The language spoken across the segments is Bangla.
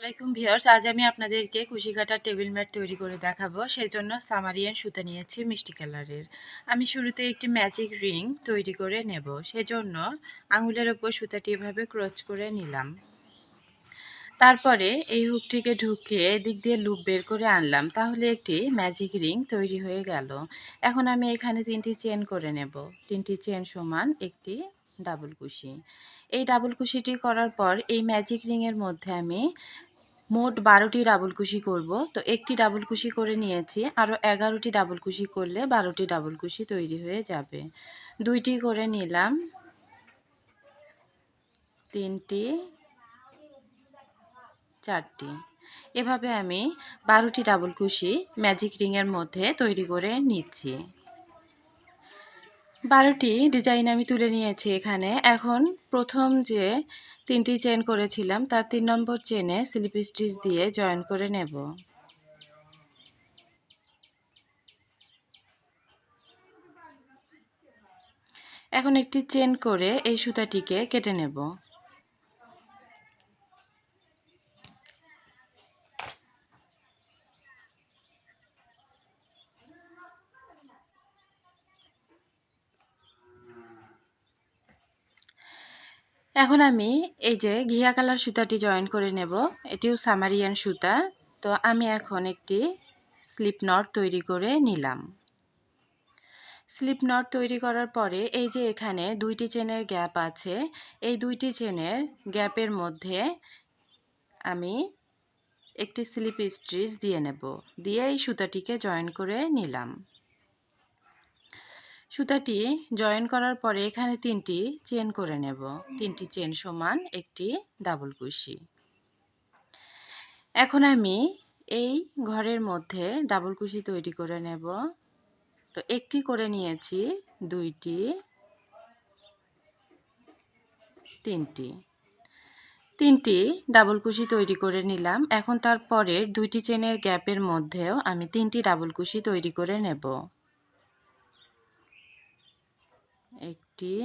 ওয়ালাইকুম ভিউয়ার্স, আজ আমি আপনাদেরকে কুশি কাটার টেবিল ম্যাট তৈরি করে দেখাবো। সেই জন্য সামারিয়ান সুতা নিয়েছি মিষ্টি কালারের। আমি শুরুতে একটি ম্যাজিক রিং তৈরি করে নেব। সেজন্য আঙুলের ওপর সুতাটি এভাবে ক্রচ করে নিলাম। তারপরে এই হুকটিকে ঢুকিয়ে এদিক দিয়ে লুপ বের করে আনলাম। তাহলে একটি ম্যাজিক রিং তৈরি হয়ে গেল। এখন আমি এখানে তিনটি চেন করে নেব। তিনটি চেন সমান একটি ডাবল কুশি। এই ডাবল কুশিটি করার পর এই ম্যাজিক রিংয়ের মধ্যে আমি মোট বারোটি ডাবল কুশি করব। তো একটি ডাবল কুশি করে নিয়েছি আরও এগারোটি ডাবল কুশি করলে বারোটি ডাবল কুশি তৈরি হয়ে যাবে। দুইটি করে নিলাম। তিনটি, চারটি। এভাবে আমি বারোটি ডাবল কুশি ম্যাজিক রিংয়ের মধ্যে তৈরি করে নিচ্ছি। বারোটি ডিজাইন আমি তুলে নিয়েছি এখানে। এখন প্রথম যে তিনটি চেন করেছিলাম, তার তিন নম্বর চেনে স্লিপ স্টিচ দিয়ে জয়েন করে নেব। এখন একটি চেন করে এই সুতাটিকে কেটে নেব। এখন আমি এই যে ঘিয়া কালার সুতাটি জয়েন করে নেব। এটিও সামারিয়ান সুতা। তো আমি এখন একটি স্লিপ নট তৈরি করে নিলাম। স্লিপ নট তৈরি করার পরে এই যে এখানে দুইটি চেনের গ্যাপ আছে। এই দুইটি চেনের গ্যাপের মধ্যে আমি একটি স্লিপ স্ট্রিচ দিয়ে নেব। দিয়ে এই সুতাটিকে জয়েন করে নিলাম। সুতাটি জয়েন করার পরে এখানে তিনটি চেন করে নেব। তিনটি চেন সমান একটি ডাবল কুশি। এখন আমি এই ঘরের মধ্যে ডাবল কুশি তৈরি করে নেব। তো একটি করে নিয়েছি, দুইটি, তিনটি। তিনটি ডাবল কুশি তৈরি করে নিলাম। এখন তারপরের দুইটি চেনের গ্যাপের মধ্যেও আমি তিনটি ডাবল কুশি তৈরি করে নেব। একটি,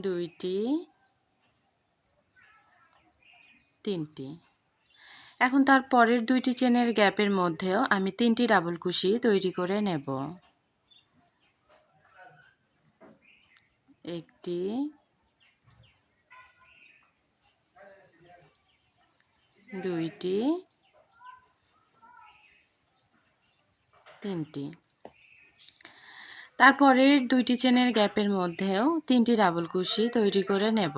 দুইটি, তিনটি। এখন তার পরের দুইটি চেনের গ্যাপের মধ্যেও আমি তিনটি ডাবল কুশি তৈরি করে নেব। একটি, দুইটি, তিনটি। তারপরের দুইটি চেনের গ্যাপের মধ্যেও তিনটি ডাবল কুশি তৈরি করে নেব।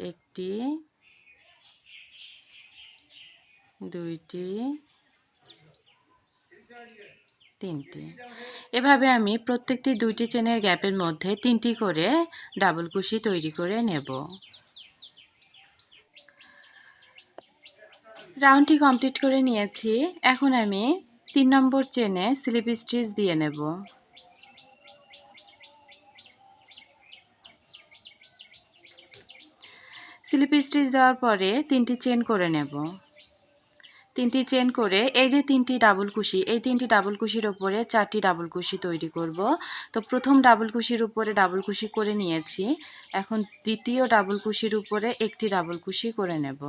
একটি, দুইটি, তিনটি। এভাবে আমি প্রত্যেকটি দুইটি চেনের গ্যাপের মধ্যে তিনটি করে ডাবল কুশি তৈরি করে নেব। রাউন্ডটি কমপ্লিট করে নিয়েছি। এখন আমি তিন নম্বর চেনে স্লিপ স্টিচ দিয়ে নেব। স্লিপ স্টিচ দেওয়ার পরে তিনটি চেন করে নেব। তিনটি চেন করে এই যে তিনটি ডাবল কুশি, এই তিনটি ডাবল কুশির ওপরে চারটি ডাবল কুশি তৈরি করব। তো প্রথম ডাবল কুশির উপরে ডাবল কুশি করে নিয়েছি, এখন দ্বিতীয় ডাবল কুশির উপরে একটি ডাবল কুশি করে নেব।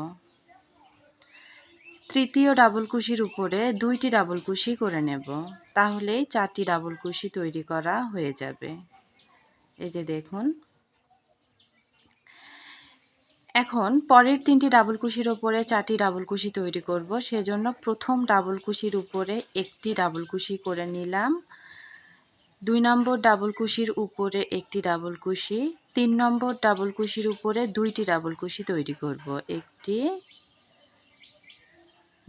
তৃতীয় ডাবল কুশির উপরে দুইটি ডাবল কুশি করে নেব। তাহলেই চারটি ডাবল কুশি তৈরি করা হয়ে যাবে। এই যে দেখুন। এখন পরের তিনটি ডাবল কুশির উপরে চারটি ডাবল কুশি তৈরি করব। সেজন্য প্রথম ডাবল কুশির উপরে একটি ডাবল কুশি করে নিলাম। দুই নম্বর ডাবল কুশির উপরে একটি ডাবল কুশি তিন নম্বর ডাবল কুশির উপরে দুইটি ডাবল কুশি তৈরি করব। একটি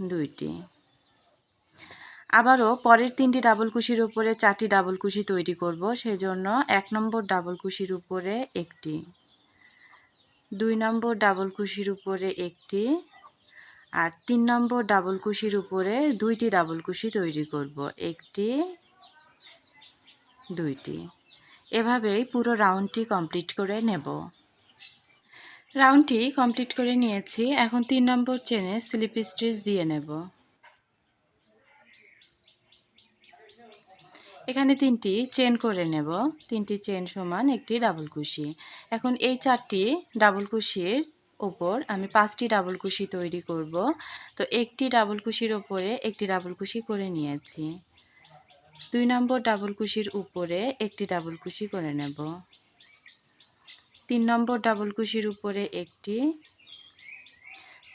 দুইটি। আবারও পরের তিনটি ডাবল কুশির উপরে চারটি ডাবল কুশি তৈরি করব, সেজন্য এক নম্বর ডাবল কুশির উপরে একটি, দুই নম্বর ডাবল কুশির উপরে একটি আর তিন নম্বর ডাবল কুশির উপরে দুইটি ডাবল কুশি তৈরি করব, একটি, দুইটি। এভাবেই পুরো রাউন্ডটি কমপ্লিট করে নেব। রাউন্ডটি কমপ্লিট করে নিয়েছি। এখন তিন নম্বর চেনে স্লিপ স্টিচ দিয়ে নেব। এখানে তিনটি চেন করে নেব। তিনটি চেন সমান একটি ডাবল কুশি। এখন এই চারটি ডাবল কুশির ওপর আমি পাঁচটি ডাবল কুশি তৈরি করব। তো একটি ডাবল কুশির ওপরে একটি ডাবল কুশি করে নিয়েছি। দুই নম্বর ডাবল কুশির উপরে একটি ডাবল কুশি করে নেব। তিন নম্বর ডাবল কুশির উপরে একটি,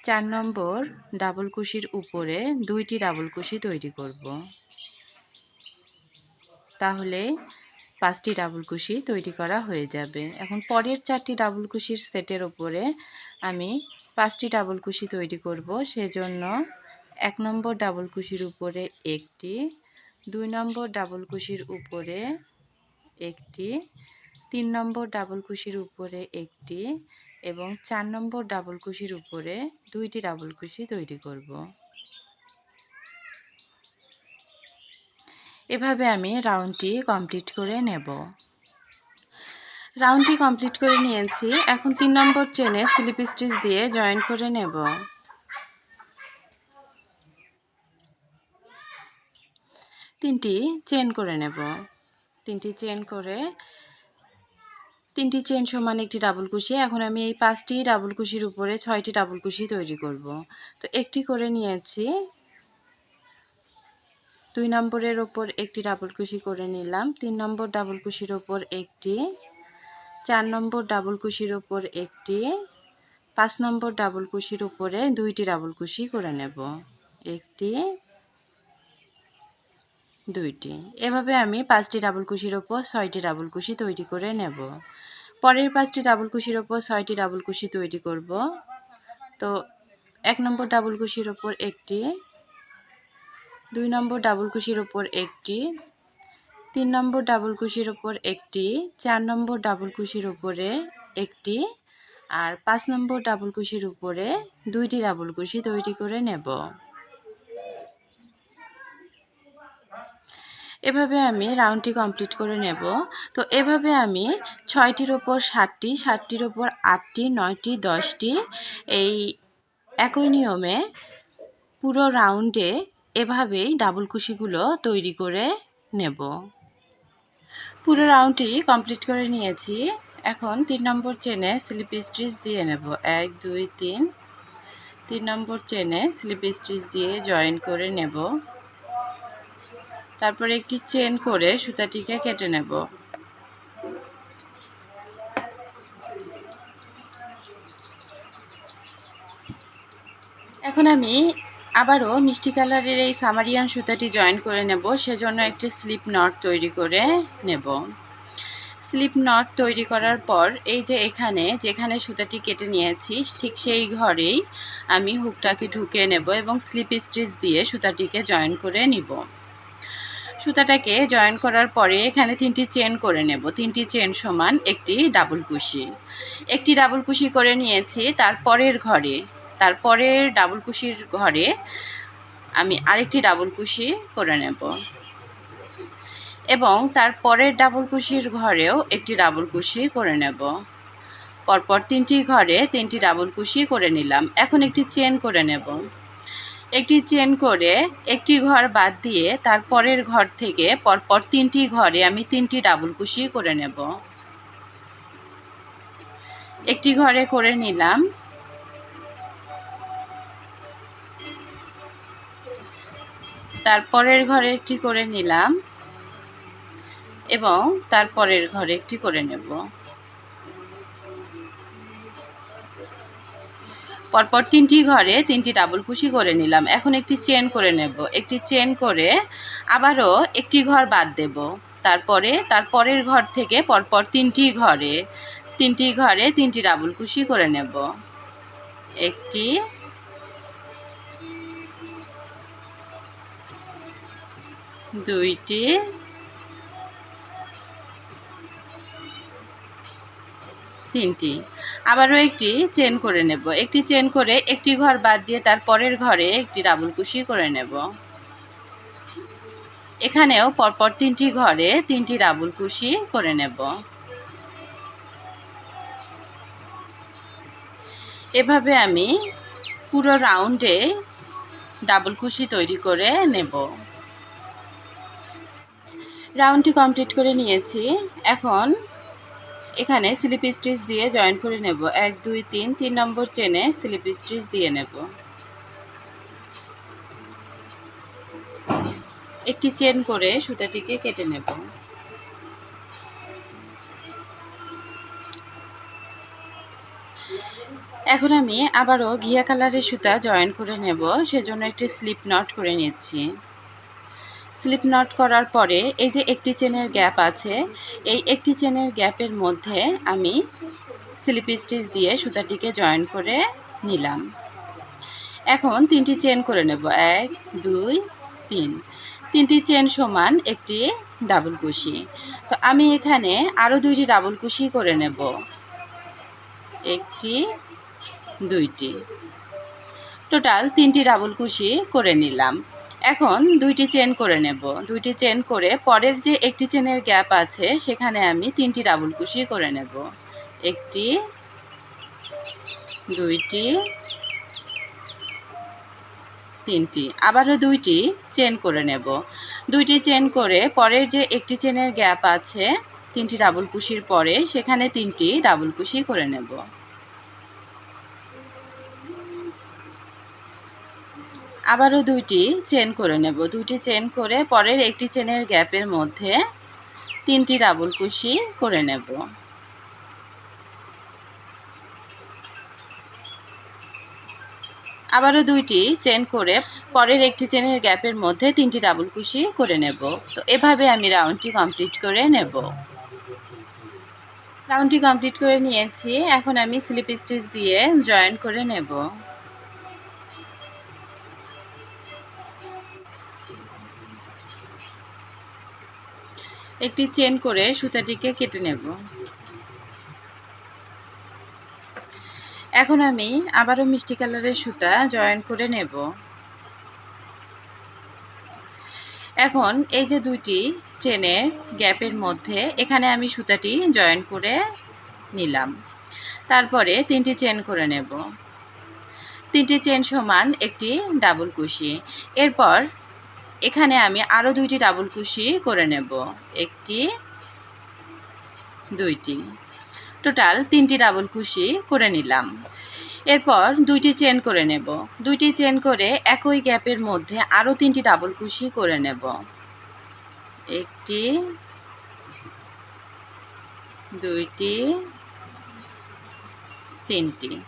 চার নম্বর ডাবল কুশির উপরে দুইটি ডাবল কুশি তৈরি করব। তাহলে পাঁচটি ডাবল কুশি তৈরি করা হয়ে যাবে। এখন পরের চারটি ডাবল কুশির সেটের ওপরে আমি পাঁচটি ডাবল কুশি তৈরি করব। সেজন্য এক নম্বর ডাবল কুশির উপরে একটি, দুই নম্বর ডাবল কুশির উপরে একটি তিন নম্বর ডাবল কুশির উপরে একটি এবং চার নম্বর ডাবল কুশির উপরে দুইটি ডাবল কুশি তৈরি করব। এভাবে আমি রাউন্ডটি কমপ্লিট করে নেব। রাউন্ডটি কমপ্লিট করে নিয়েছি। এখন তিন নম্বর চেনে স্লিপ স্টিচ দিয়ে জয়েন করে নেব। তিনটি চেন করে নেব। তিনটি চেন করে তিনটি চেন সমান একটি ডাবল কুশি। এখন আমি এই পাঁচটি ডাবল কুশির উপরে ছয়টি ডাবল কুশি তৈরি করব। তো একটি করে নিয়েছি। দুই নম্বরের ওপর একটি ডাবল কুশি করে নিলাম। তিন নম্বর ডাবল কুশির ওপর একটি। চার নম্বর ডাবল কুশির ওপর একটি। পাঁচ নম্বর ডাবল কুশির উপরে দুইটি ডাবল কুশি করে নেব। একটি দুইটি। এভাবে আমি পাঁচটি ডাবল কুশির ওপর ছয়টি ডাবল কুশি তৈরি করে নেব। পরের পাঁচটি ডাবল কুশির ওপর ছয়টি ডাবল কুশি তৈরি করব। তো এক নম্বর ডাবল কুশির ওপর একটি, দুই নম্বর ডাবল কুশির ওপর একটি, তিন নম্বর ডাবল কুশির ওপর একটি, চার নম্বর ডাবল কুশির উপরে একটি, আর পাঁচ নম্বর ডাবল কুশির উপরে দুইটি ডাবল কুশি তৈরি করে নেব। এভাবে আমি রাউন্ডটি কমপ্লিট করে নেব। তো এভাবে আমি ছয়টির ওপর সাতটি, সাতটির ওপর আটটি, নয়টি, দশটি এই একই নিয়মে পুরো রাউন্ডে এভাবেই ডাবল কুশিগুলো তৈরি করে নেব। পুরো রাউন্ডটি কমপ্লিট করে নিয়েছি। এখন তিন নম্বর চেনে স্লিপ স্টিচ দিয়ে নেব। এক, দুই, তিন। তিন নম্বর চেনে স্লিপ স্টিচ দিয়ে জয়েন করে নেব। তারপরে একটি চেন করে সুতাটিকে কেটে নেব। এখন আমি আবারও মিষ্টি কালারের এই সামারিয়ান সুতাটি জয়েন করে নেব। সেজন্য একটি স্লিপ নট তৈরি করে নেব। স্লিপ নট তৈরি করার পর এই যে এখানে, যেখানে সুতাটি কেটে নিয়েছি, ঠিক সেই ঘরেই আমি হুকটাকে ঢুকে নেব এবং স্লিপ স্টিচ দিয়ে সুতাটিকে জয়েন করে নিব। সুতাটাকে জয়েন করার পরে এখানে তিনটি চেন করে নেব। তিনটি চেন সমান একটি ডাবল কুশি। একটি ডাবল কুশি করে নিয়েছি তারপরের ঘরে। তারপরের ডাবল কুশির ঘরে আমি আরেকটি ডাবল কুশি করে নেব। এবং তারপরের ডাবল কুশির ঘরেও একটি ডাবল কুশি করে নেব। পরপর তিনটি ঘরে তিনটি ডাবল কুশি করে নিলাম। এখন একটি চেন করে নেব। একটি চেন করে একটি ঘর বাদ দিয়ে তারপরের ঘর থেকে পরপর তিনটি ঘরে আমি তিনটি ডাবল কুশি করে নেব। একটি ঘরে করে নিলাম। তারপরের ঘরে একটি করে নিলাম এবং তারপরের ঘরে একটি করে নেব। পরপর তিনটি ঘরে তিনটি ডাবল কুশি করে নিলাম। এখন একটি চেন করে নেব। একটি চেন করে আবারও একটি ঘর বাদ দেব। তারপরে তারপরের ঘর থেকে পরপর তিনটি ঘরে তিনটি ঘরে তিনটি ডাবল কুশি করে নেব। একটি দুইটি তিনটি আবারও একটি চেন করে নেব। একটি চেন করে একটি ঘর বাদ দিয়ে তার পরের ঘরে একটি ডাবল কুশি করে নেব। এখানেও পরপর তিনটি ঘরে তিনটি ডাবল কুশি করে নেব। এভাবে আমি পুরো রাউন্ডে ডাবল কুশি তৈরি করে নেব। রাউন্ডটি কমপ্লিট করে নিয়েছি। এখন এখানে স্লিপ স্টিচ দিয়ে জয়েন করে নেব। এক, দুই, তিন তিন নম্বর চেনে স্লিপ স্টিচ দিয়ে নেব। একটি চেন করে সুতাটিকে কেটে নেব। এখন আমি আবারও ঘিয়া কালারের সুতা জয়েন করে নেব, সেজন্য একটি স্লিপ নট করে নিচ্ছি। স্লিপ নট করার পরে এই যে একটি চেনের গ্যাপ আছে, এই একটি চেনের গ্যাপের মধ্যে আমি স্লিপ স্টিচ দিয়ে সুতাটিকে জয়েন করে নিলাম। এখন তিনটি চেন করে নেব। এক, দুই, তিন। তিনটি চেন সমান একটি ডাবল কুশি। তো আমি এখানে আরও দুইটি ডাবল কুশি করে নেব। একটি, দুইটি। টোটাল তিনটি ডাবল কুশি করে নিলাম। এখন দুইটি চেন করে নেব। দুইটি চেন করে পরের যে একটি চেনের গ্যাপ আছে, সেখানে আমি তিনটি ডাবল কুশি করে নেব। একটি, দুইটি, তিনটি, আবারও দুইটি চেন করে নেব। দুইটি চেন করে পরের যে একটি চেনের গ্যাপ আছে, তিনটি ডাবল কুশির পরে সেখানে তিনটি ডাবল কুশি করে নেব। আবারও দুইটি চেন করে নেব। দুইটি চেন করে পরের একটি চেনের গ্যাপের মধ্যে তিনটি ডাবল কুশি করে নেব। আবারও দুইটি চেন করে পরের একটি চেনের গ্যাপের মধ্যে তিনটি ডাবল কুশি করে নেব। তো এভাবে আমি রাউন্ডটি কমপ্লিট করে নেব। রাউন্ডটি কমপ্লিট করে নিয়েছি। এখন আমি স্লিপ স্টিচ দিয়ে জয়েন করে নেব। একটি চেন করে সুতাটিকে কেটে নেব। এখন আমি আবারও মিষ্টি কালারের সুতা জয়েন করে নেব। এখন এই যে দুইটি চেনের গ্যাপের মধ্যে এখানে আমি সুতাটি জয়েন করে নিলাম। তারপরে তিনটি চেন করে নেব। তিনটি চেন সমান একটি ডাবল কুশি। এরপর এখানে আমি আরও দুইটি ডাবল কুশি করে নেব। একটি, দুইটি। টোটাল তিনটি ডাবল কুশি করে নিলাম। এরপর দুইটি চেন করে নেব। দুইটি চেন করে একই গ্যাপের মধ্যে আরও তিনটি ডাবল কুশি করে নেব। একটি, দুইটি, তিনটি।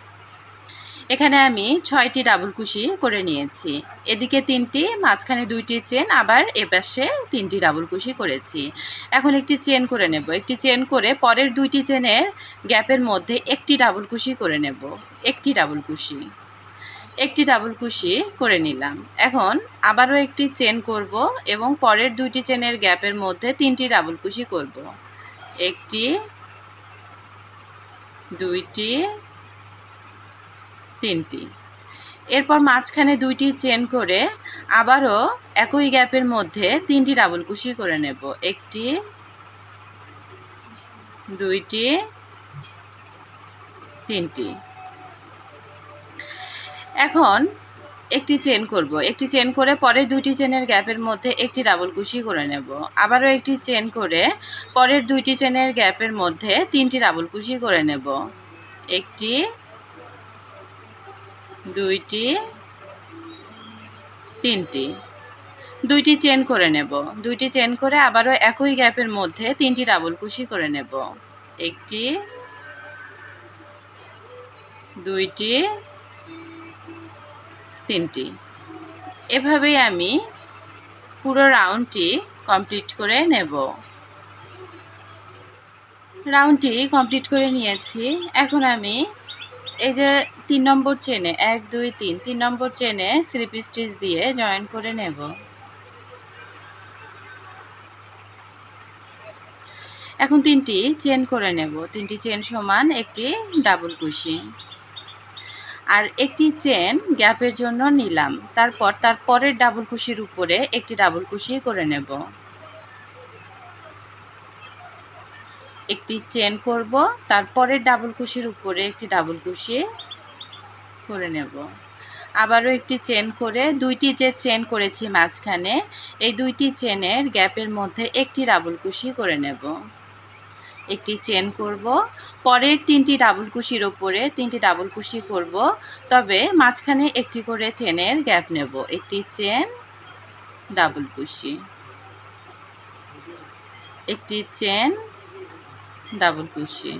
এখানে আমি ছয়টি ডাবল কুশি করে নিয়েছি। এদিকে তিনটি, মাঝখানে দুইটি চেন, আবার এপাশে তিনটি ডাবল কুশি করেছি। এখন একটি চেন করে নেব। একটি চেন করে পরের দুইটি চেনের গ্যাপের মধ্যে একটি ডাবল কুশি করে নেব। একটি ডাবল কুশি। একটি ডাবল কুশি করে নিলাম। এখন আবারও একটি চেন করব এবং পরের দুইটি চেনের গ্যাপের মধ্যে তিনটি ডাবল কুশি করব। একটি, দুইটি তিনটি। এরপর মাঝখানে দুইটি চেন করে আবারও একই গ্যাপের মধ্যে তিনটি ডাবল কুশি করে নেব। একটি, দুইটি, তিনটি। এখন একটি চেন করব। একটি চেন করে পরে দুইটি চেনের গ্যাপের মধ্যে একটি ডাবল কুশি করে নেব। আবারও একটি চেন করে পরের দুইটি চেনের গ্যাপের মধ্যে তিনটি ডাবল কুশি করে নেব। একটি দুইটি, তিনটি। দুইটি চেন করে নেব। দুইটি চেন করে আবারও একই গ্যাপের মধ্যে তিনটি ডাবল কুশি করে নেব। একটি, দুইটি, তিনটি। এভাবেই আমি পুরো রাউন্ডটি কমপ্লিট করে নেব। রাউন্ডটি কমপ্লিট করে নিয়েছি। এখন আমি এই যে তিন নম্বর চেনে এক, দুই, তিন তিন নম্বর চেনে স্লিপ স্টিচ দিয়ে জয়েন করে নেব। এখন তিনটি চেন করে নেব। তিনটি চেন সমান একটি ডাবল কুশি। আর একটি চেন গ্যাপের জন্য নিলাম। তারপর তার পরের ডাবল কুশির উপরে একটি ডাবল কুশি করে নেব। একটি চেন করব, তারপরে ডাবল কুশির উপরে একটি ডাবল কুশি করে নেব। আবারও একটি চেন করে, দুইটি যে চেন করেছি মাঝখানে, এই দুইটি চেনের গ্যাপের মধ্যে একটি ডাবল কুশি করে নেব। একটি চেন করব, পরের তিনটি ডাবল কুশির ওপরে তিনটি ডাবল কুশি করব, তবে মাঝখানে একটি করে চেনের গ্যাপ নেব, একটি চেন ডাবল কুশি। একটি চেন ডাবল কুশি।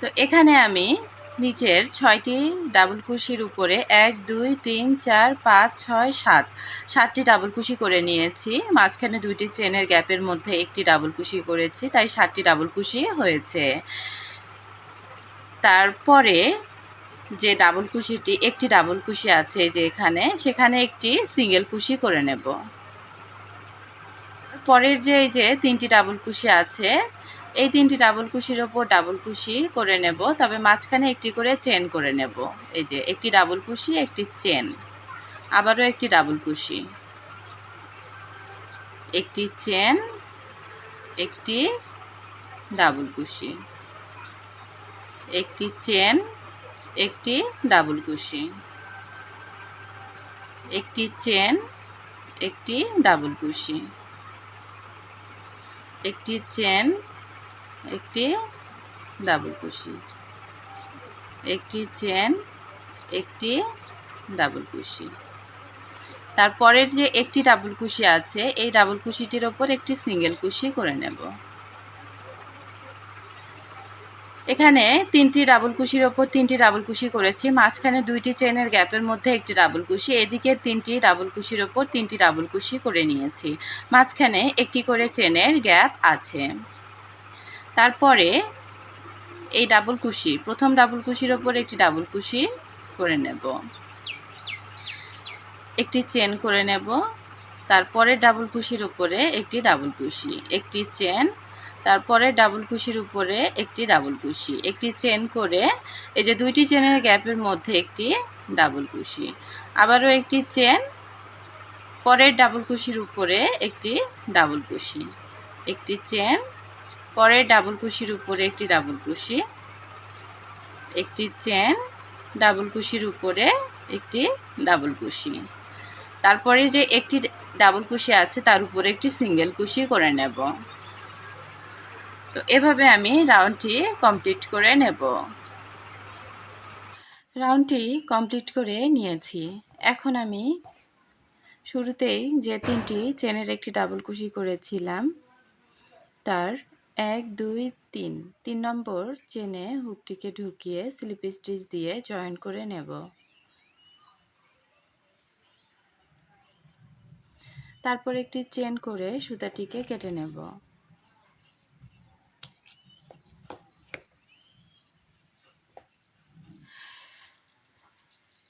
তো এখানে আমি নিচের ছয়টি ডাবল কুশির উপরে এক, দুই, তিন, চার, পাঁচ, ছয়, সাত, সাতটি ডাবল কুশি করে নিয়েছি। মাঝখানে দুইটি চেনের গ্যাপের মধ্যে একটি ডাবল কুশি করেছি, তাই সাতটি ডাবল কুশি হয়েছে। তারপরে যে ডাবল কুশিটি, একটি ডাবল কুশি আছে যে এখানে, সেখানে একটি সিঙ্গেল কুশি করে নেব। পরের যে এই যে তিনটি ডাবল কুশি আছে, এই তিনটি ডাবল কুশির ওপর ডাবল কুশি করে নেব, তবে মাঝখানে একটি করে চেন করে নেব। এই যে একটি ডাবল কুশি, একটি চেন। আবারও একটি ডাবল কুশি। একটি চেন, একটি ডাবল কুশি। একটি চেন, একটি ডাবল কুশি। একটি চেন, একটি ডাবল কুশি। একটি চেন, একটি ডাবল কুশি। একটি চেন, একটি ডাবল কুশি। তারপরের যে একটি ডাবল কুশি আছে, এই ডাবল কুশিটির ওপর একটি সিঙ্গেল কুশি করে নেব। এখানে তিনটি ডাবল কুশির ওপর তিনটি ডাবল কুশি করেছি। মাঝখানে দুইটি চেনের গ্যাপের মধ্যে একটি ডাবল কুশি, এদিকে তিনটি ডাবল কুশির ওপর তিনটি ডাবল কুশি করে নিয়েছি। মাঝখানে একটি করে চেনের গ্যাপ আছে। তারপরে এই ডাবল কুশি, প্রথম ডাবল কুশির ওপর একটি ডাবল কুশি করে নেব। একটি চেন করে নেব। তারপরে ডাবল কুশির উপরে একটি ডাবল কুশি, একটি চেন তারপরে ডাবল কুশির উপরে একটি ডাবল কুশি, একটি চেন করে এই যে দুইটি চেনের গ্যাপের মধ্যে একটি ডাবল কুশি, আবারও একটি চেন পরের ডাবল কুশির উপরে একটি ডাবল কুশি, একটি চেন পরের ডাবল কুশির উপরে একটি ডাবল কুশি, একটি চেন ডাবল কুশির উপরে একটি ডাবল কুশি। তারপরে যে একটি ডাবল কুশি আছে, তার উপরে একটি সিঙ্গেল কুশি করে নেব। তো এভাবে আমি রাউন্ডটি কমপ্লিট করে নেব। রাউন্ডটি কমপ্লিট করে নিয়েছি। এখন আমি শুরুতেই যে তিনটি চেনের একটি ডাবল কুশি করেছিলাম, তার এক, দুই, তিন। তিন নম্বর চেনে হুকটিকে ঢুকিয়ে স্লিপ স্টিচ দিয়ে জয়েন করে নেব। তারপর একটি চেন করে সুতাটিকে কেটে নেব।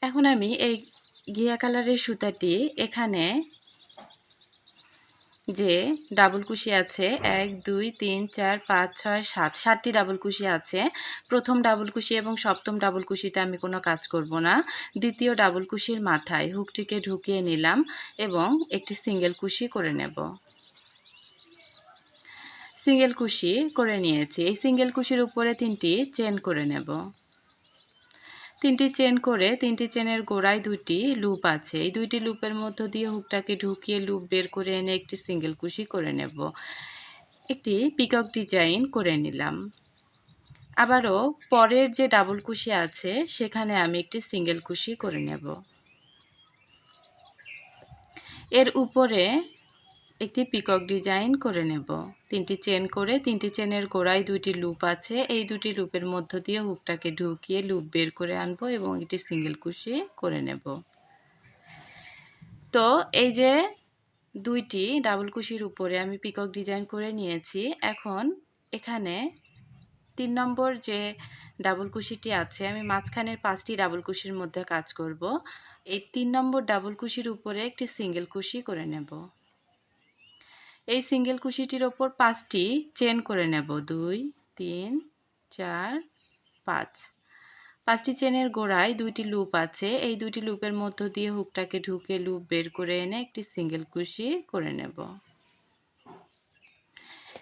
এখন আমি এই ঘিয়া কালারের সুতাটি এখানে যে ডাবল কুশি আছে, এক, দুই, তিন, চার, পাঁচ, ছয়, সাত, সাতটি ডাবল কুশি আছে। প্রথম ডাবল কুশি এবং সপ্তম ডাবল কুশিতে আমি কোনো কাজ করব না। দ্বিতীয় ডাবল কুশির মাথায় হুকটিকে ঢুকিয়ে নিলাম এবং একটি সিঙ্গেল কুশি করে নেব। সিঙ্গেল কুশি করে নিয়েছি। এই সিঙ্গেল কুশির উপরে তিনটি চেন করে নেব। তিনটি চেন করে তিনটি চেনের গোড়ায় দুটি লুপ আছে। এই দুইটি লুপের মধ্য দিয়ে হুকটাকে ঢুকিয়ে লুপ বের করে এনে একটি সিঙ্গেল কুশি করে নেব। একটি পিকক ডিজাইন করে নিলাম। আবারও পরের যে ডাবল কুশি আছে, সেখানে আমি একটি সিঙ্গেল কুশি করে নেব। এর উপরে একটি পিকক ডিজাইন করে নেব। তিনটি চেন করে তিনটি চেনের গোড়ায় দুইটি লুপ আছে। এই দুটি লুপের মধ্য দিয়ে হুকটাকে ঢুকিয়ে লুপ বের করে আনব এবং একটি সিঙ্গেল কুশি করে নেব। তো এই যে দুইটি ডাবল কুশির উপরে আমি পিকক ডিজাইন করে নিয়েছি। এখন এখানে তিন নম্বর যে ডাবল কুশিটি আছে, আমি মাঝখানের পাঁচটি ডাবল কুশির মধ্যে কাজ করব। এই তিন নম্বর ডাবল কুশির উপরে একটি সিঙ্গেল কুশি করে নেব। এই সিঙ্গেল কুশিটির ওপর পাঁচটি চেন করে নেব। দুই, তিন, চার, পাঁচ। পাঁচটি চেনের গোড়ায় দুইটি লুপ আছে। এই দুইটি লুপের মধ্য দিয়ে হুকটাকে ঢুকে লুপ বের করে এনে একটি সিঙ্গেল কুশি করে নেব।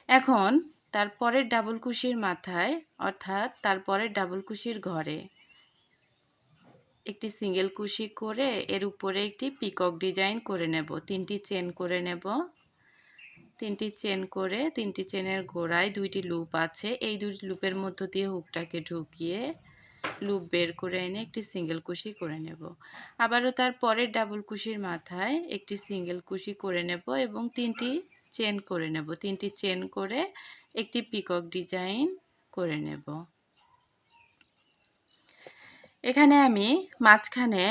এখন তারপরের ডাবল কুশির মাথায়, অর্থাৎ তারপরের ডাবল কুশির ঘরে, একটি সিঙ্গেল কুশি করে এর উপরে একটি পিকক ডিজাইন করে নেব। তিনটি চেন করে নেব। তিনটি চেন করে তিনটি চেনের গোড়ায় দুইটি লুপ আছে। এই দুটি লুপের মধ্য দিয়ে হুকটাকে ঢুকিয়ে লুপ বের করে এনে একটি সিঙ্গেল কুশি করে নেব। আবারও তার পরের ডাবল কুশির মাথায় একটি সিঙ্গেল কুশি করে নেব এবং তিনটি চেন করে নেব। তিনটি চেন করে একটি পিকক ডিজাইন করে নেব। এখানে আমি মাঝখানে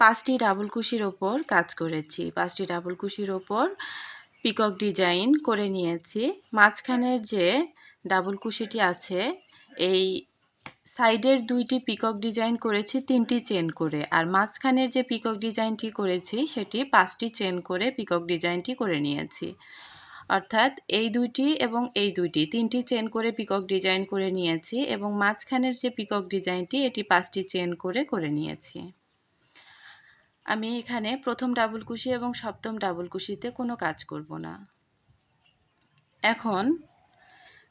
পাঁচটি ডাবল কুশির ওপর কাজ করেছি। পাঁচটি ডাবল কুশির ওপর পিকক ডিজাইন করে নিয়েছি। মাঝখানের যে ডাবল কুশিটি আছে, এই সাইডের দুইটি পিকক ডিজাইন করেছি, তিনটি চেন করে। আর মাঝখানের যে পিকক ডিজাইনটি করেছি, সেটি পাঁচটি চেন করে পিকক ডিজাইনটি করে নিয়েছি। অর্থাৎ এই দুইটি এবং এই দুইটি, তিনটি চেন করে পিকক ডিজাইন করে নিয়েছি এবং মাঝখানের যে পিকক ডিজাইনটি, এটি পাঁচটি চেন করে করে নিয়েছি। আমি এখানে প্রথম ডাবল কুশি এবং সপ্তম ডাবল কুশিতে কোনো কাজ করব না। এখন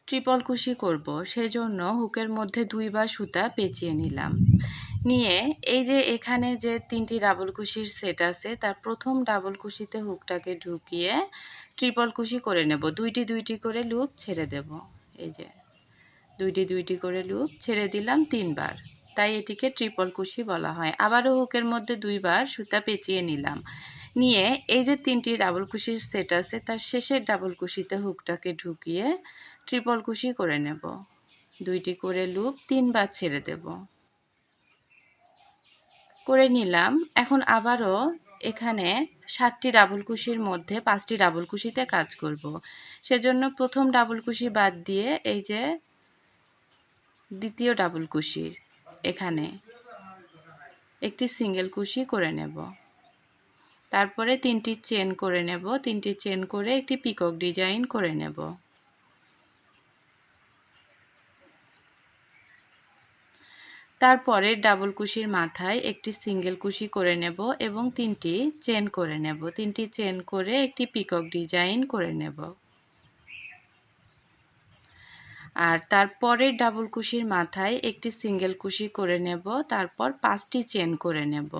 ট্রিপল কুশি করব, সেজন্য হুকের মধ্যে দুইবার সুতা পেঁচিয়ে নিলাম। নিয়ে এই যে এখানে যে তিনটি ডাবল কুশির সেট আছে, তার প্রথম ডাবল কুশিতে হুকটাকে ঢুকিয়ে ট্রিপল কুশি করে নেব। দুইটি দুইটি করে লুপ ছেড়ে দেব। এই যে দুইটি দুইটি করে লুপ ছেড়ে দিলাম তিনবার। তাই এটিকে ট্রিপল কুশি বলা হয়। আবারও হুকের মধ্যে দুইবার সুতা পেঁচিয়ে নিলাম। নিয়ে এই যে তিনটি ডাবল কুশির সেট আছে, তার শেষের ডাবল কুশিতে হুকটাকে ঢুকিয়ে ট্রিপল কুশি করে নেব। দুইটি করে লুপ তিনবার ছেড়ে দেব। করে নিলাম। এখন আবারও এখানে সাতটি ডাবল কুশির মধ্যে পাঁচটি ডাবল কুশিতে কাজ করব। সেজন্য প্রথম ডাবল কুশি বাদ দিয়ে এই যে দ্বিতীয় ডাবল কুশির এখানে একটি সিঙ্গেল কুশি করে নেব। তারপরে তিনটি চেন করে নেব। তিনটি চেন করে একটি পিকক ডিজাইন করে নেব। তারপরে ডাবল কুশির মাথায় একটি সিঙ্গেল কুশি করে নেব এবং তিনটি চেন করে নেব। তিনটি চেন করে একটি পিকক ডিজাইন করে নেব। আর তারপরের ডাবল কুশির মাথায় একটি সিঙ্গেল কুশি করে নেব, তারপর পাঁচটি চেন করে নেব।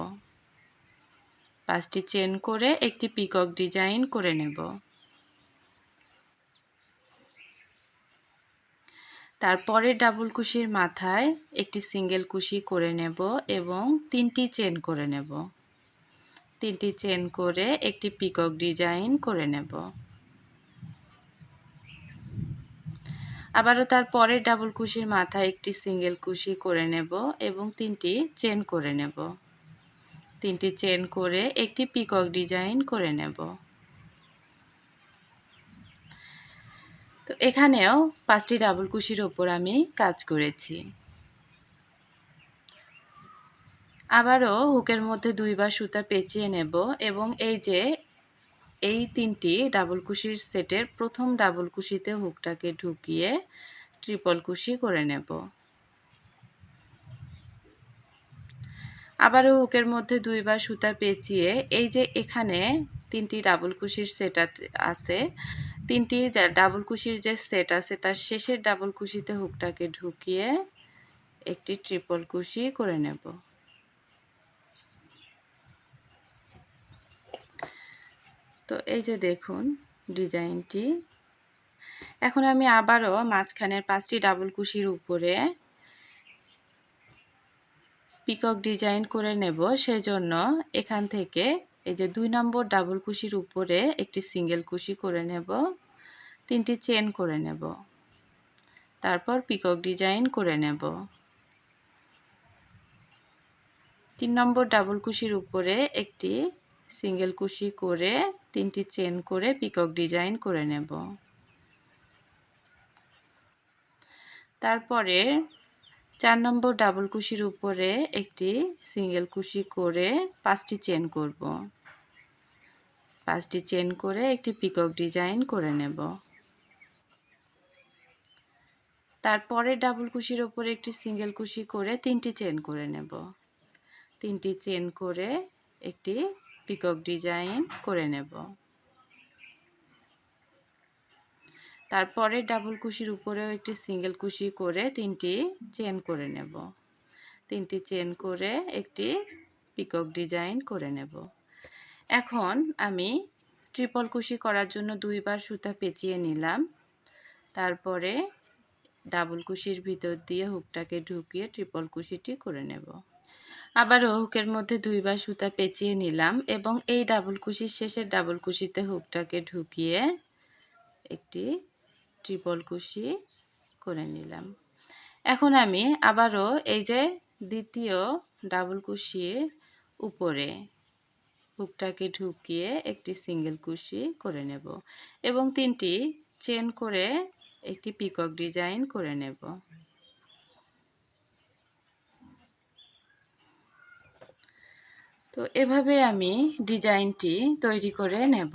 পাঁচটি চেন করে একটি পিকক ডিজাইন করে নেব। তারপরে ডাবল কুশির মাথায় একটি সিঙ্গেল কুশি করে নেব এবং তিনটি চেন করে নেব। তিনটি চেন করে একটি পিকক ডিজাইন করে নেব। আবারও তার পরের ডাবল কুশির মাথায় একটি সিঙ্গেল কুশি করে নেব এবং তিনটি চেন করে নেব। তিনটি চেন করে একটি পিকক ডিজাইন করে নেব। তো এখানেও পাঁচটি ডাবল কুশির ওপর আমি কাজ করেছি। আবারও হুকের মধ্যে দুইবার সুতা পেঁচিয়ে নেব এবং এই যে এই তিনটি ডাবল কুশির সেটের প্রথম ডাবল কুশিতে হুকটাকে ঢুকিয়ে ট্রিপল কুশি করে নেব। আবারও হুকের মধ্যে দুইবার সুতা পেঁচিয়ে এই যে এখানে তিনটি ডাবল কুশির সেট আছে, তিনটি ডাবল কুশির যে সেট আছে তার শেষের ডাবল কুশিতে হুকটাকে ঢুকিয়ে একটি ট্রিপল কুশি করে নেব। তো এই যে দেখুন ডিজাইনটি। এখন আমি আবারও মাঝখানের পাঁচটি ডাবল কুশির উপরে পিকক ডিজাইন করে নেব। সেজন্য এখান থেকে এই যে দুই নম্বর ডাবল কুশির উপরে একটি সিঙ্গেল কুশি করে নেব, তিনটি চেন করে নেব, তারপর পিকক ডিজাইন করে নেব। তিন নম্বর ডাবল কুশির উপরে একটি সিঙ্গেল কুশি করে তিনটি চেন করে পিকক ডিজাইন করে নেব। তারপরে চার নম্বর ডাবল কুশির উপরে একটি সিঙ্গেল কুশি করে পাঁচটি চেন করব। পাঁচটি চেন করে একটি পিকক ডিজাইন করে নেব। তারপরে ডাবল কুশির উপরে একটি সিঙ্গেল কুশি করে তিনটি চেন করে নেব। তিনটি চেন করে একটি পিকক ডিজাইন করে নেব। তারপরে ডাবল কুশির উপরেও একটি সিঙ্গেল কুশি করে তিনটি চেন করে নেব। তিনটি চেন করে একটি পিকক ডিজাইন করে নেব। এখন আমি ট্রিপল কুশি করার জন্য দুইবার সুতা পেঁচিয়ে নিলাম। তারপরে ডাবল কুশির ভিতর দিয়ে হুকটাকে ঢুকিয়ে ট্রিপল কুশিটি করে নেব। আবারও হুকের মধ্যে দুইবার সুতা পেঁচিয়ে নিলাম এবং এই ডাবল কুশির শেষে ডাবল কুশিতে হুকটাকে ঢুকিয়ে একটি ট্রিপল কুশি করে নিলাম। এখন আমি আবারও এই যে দ্বিতীয় ডাবল কুশির উপরে হুকটাকে ঢুকিয়ে একটি সিঙ্গেল কুশি করে নেব এবং তিনটি চেন করে একটি পিকক ডিজাইন করে নেব। তো এভাবে আমি ডিজাইনটি তৈরি করে নেব।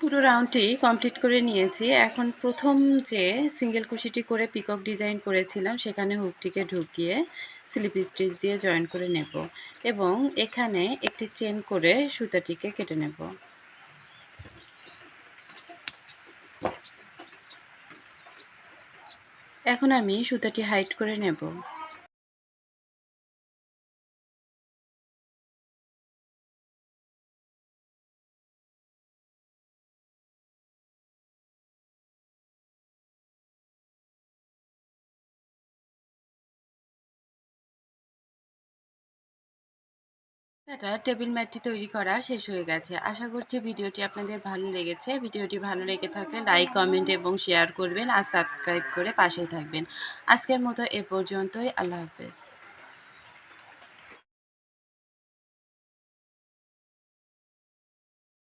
পুরো রাউন্ডটি কমপ্লিট করে নিয়েছি। এখন প্রথম যে সিঙ্গেল কুশিটি করে পিকক ডিজাইন করেছিলাম, সেখানে হুকটিকে ঢুকিয়ে স্লিপ স্টিচ দিয়ে জয়েন করে নেব এবং এখানে একটি চেন করে সুতাটিকে কেটে নেব। এখন আমি সুতাটি হাইট করে নেব। এটা টেবিল ম্যাটটি তৈরি করা শেষ হয়ে গেছে। আশা করছি ভিডিওটি আপনাদের ভালো লেগেছে। ভিডিওটি ভালো লেগে থাকলে লাইক কমেন্ট এবং শেয়ার করবেন আর সাবস্ক্রাইব করে পাশে থাকবেন। আজকের মতো এ পর্যন্তই। আল্লাহ হাফেজ।